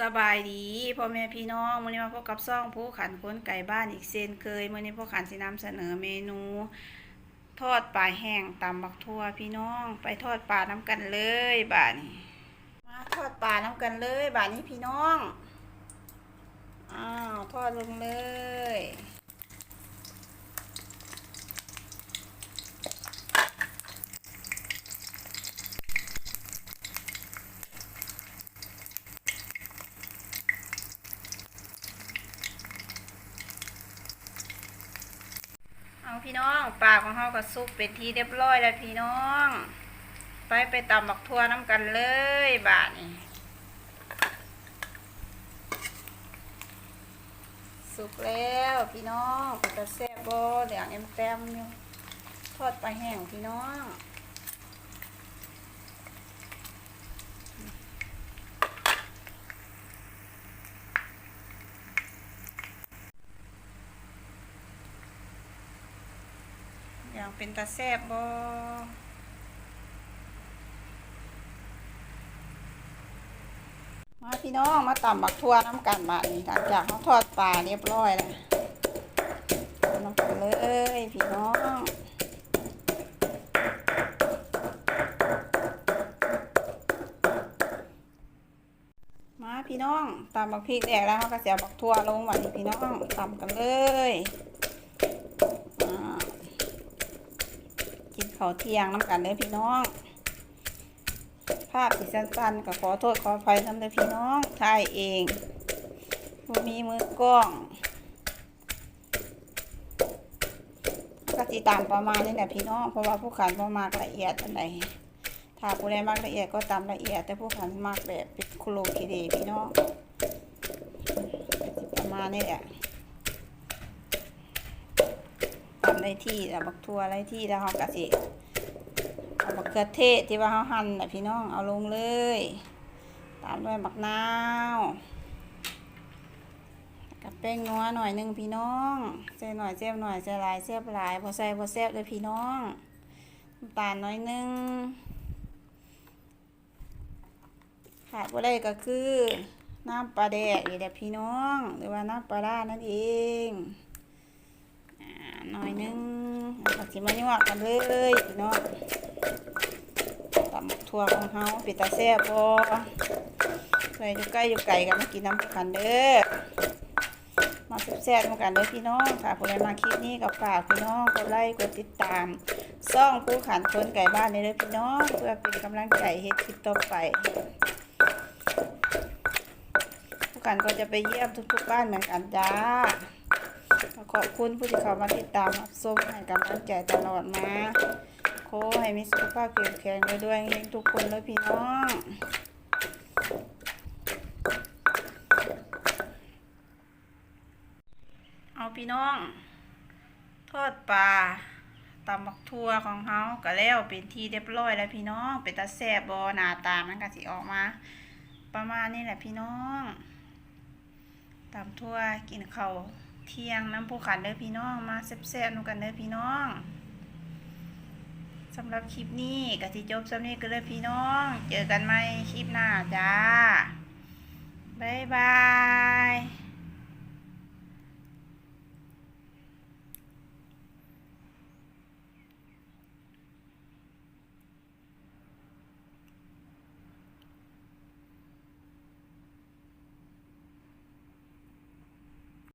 สบายดีพ่อแม่พี่น้องมื้อนี้มาพบกับซ่องผู้ขันคนไก่บ้านอีกเซนเคยมื้อนี้ผู้ขันสินำเสนอเมนู ทอดปลาแห้งตำบักทั่วพี่น้องไปทอดปลาน้ำกันเลยบ้านนี้มาทอดปลาน้ำกันเลยบ้านนี้พี่น้องอ้าวทอดลงเลย พี่น้องปลาของเฮาก็สุกเป็นที่เรียบร้อยแล้วพี่น้อง ไปไปตำบักทั่วน้ำกันเลยบาทนี้สุกแล้วพี่น้องก็จะแซ่บบ่เหลืองเอ็มแต้มอยู่ทอดปลาแห้งพี่น้อง อย่างเป็นตาแซบบ่มาพี่น้องมาตำบักทั่วน้ำกันมานี่หลังจากเขาทอดปลาเรียบร้อยแล้วเอาน้ำกันเลยพี่น้องมาพี่น้องตำบักพริกแดกแล้วเขาก็เสียบักทั่วลงวันพี่น้องตำกันเลยอ่า กินข้าเที่ยงน้ำกันเลยพี่น้อง ภาพสีสั้นๆก็ขอโทษขออภัยน้ำเลยพี่น้องถ่ายเองบ่มีมือกล้องก็ติตามประมาณนี้แหละพี่น้องเพราะว่าผู้ขันบ่มากละเอียดอันใดถ้าผู้ใดมากละเอียดก็ตามละเอียด แต่ผู้ขันมากแบบเป็นโคโลคิเดพี่น้องประมาณนี้แหละตาม ได้ที่แล้วบักทัวอะไรที่แล้วเรากะสิเอาบักเขือเทศที่ว่าเขาหั่นนะพี่น้องเอาลงเลย ตามด้วยบักนาวกับแป้งนัวหน่อยหนึงพี่น้องใส่หน่อยเสียบหน่อยใส่ลายเสียบหลายพอใส่พอแซ่บเลยพี่น้องน้ำตาลน้อยหนึงขาดบ่ได้ก็คือน้ำปลาแดกนี่แหละพี่น้อง หรือว่าน้ำปลาร้านั่นเอง หน่อยหนึงเอาสิมายวกันเลยพี่น้องตำบักทั่วของเฮาปิตาแซ่บบ่ใส่อยู่ใกล้อยู่ไก่กันมากินน้ำกันเด้อมาแซ่บๆมากันเด้อพี่น้องค่ะผู้ใดมาคลิปนี้กับฝากพี่น้องกดไลค์กดติดตามซ่องผู้ขันคนไก่บ้านนี่เด้อพี่น้องเพื่อเป็นกำลังใจเฮ็ดคลิปต่อไปผู้กันก็จะไปเยี่ยมทุกๆบ้านเหมือนกันจ้า ขอบคุณผู้ที่เข้ามาติดตามรับชมให้กำลังใจตลอดมาขอให้มีสุขภาพแข็งแรงด้วยเฮงทุกคนเลยพี่น้องเอาพี่น้อง ทอดปลาตำบักทั่วของเฮาก็แล้วเป็นที่เรียบร้อยแล้วพี่น้องเป็นตาแซ่บบอหนาตามันก็สิออกมา ประมาณนี้แหละพี่น้องตำทั่วกินเข้า เที่ยงน้ำผู้ขันเด้อพี่น้องมาแซ่บๆนูกันเด้อพี่น้องสำหรับคลิปนี้กะทิจบสำนี้ก็เลยพี่น้อง เจอกันใหม่คลิปหน้าจ้า บ๊ายบาย